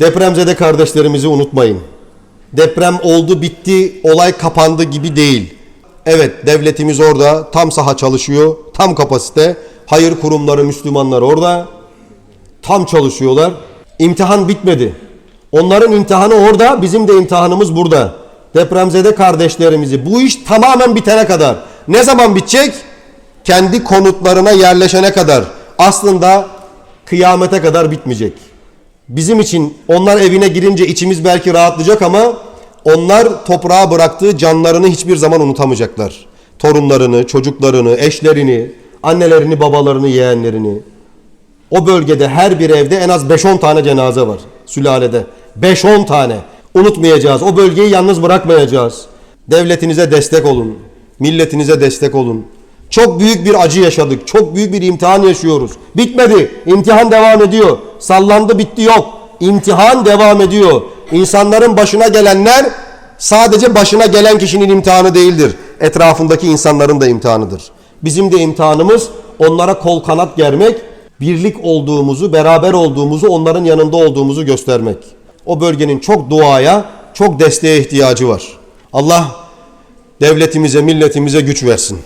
Depremzede kardeşlerimizi unutmayın. Deprem oldu bitti olay kapandı gibi değil. Evet devletimiz orada tam saha çalışıyor tam kapasite. Hayır kurumları Müslümanlar orada tam çalışıyorlar. İmtihan bitmedi. Onların imtihanı orada bizim de imtihanımız burada. Depremzede kardeşlerimizi bu iş tamamen bitene kadar. Ne zaman bitecek? Kendi konutlarına yerleşene kadar. Aslında kıyamete kadar bitmeyecek. Bizim için onlar evine girince içimiz belki rahatlayacak ama onlar toprağa bıraktığı canlarını hiçbir zaman unutamayacaklar. Torunlarını, çocuklarını, eşlerini, annelerini, babalarını, yeğenlerini. O bölgede her bir evde en az 5-10 tane cenaze var sülalede. 5-10 tane. Unutmayacağız. O bölgeyi yalnız bırakmayacağız. Devletinize destek olun. Milletinize destek olun. Çok büyük bir acı yaşadık. Çok büyük bir imtihan yaşıyoruz. Bitmedi. İmtihan devam ediyor. Sallandı bitti yok. İmtihan devam ediyor. İnsanların başına gelenler sadece başına gelen kişinin imtihanı değildir. Etrafındaki insanların da imtihanıdır. Bizim de imtihanımız onlara kol kanat germek, birlik olduğumuzu, beraber olduğumuzu, onların yanında olduğumuzu göstermek. O bölgenin çok duaya, çok desteğe ihtiyacı var. Allah devletimize, milletimize güç versin.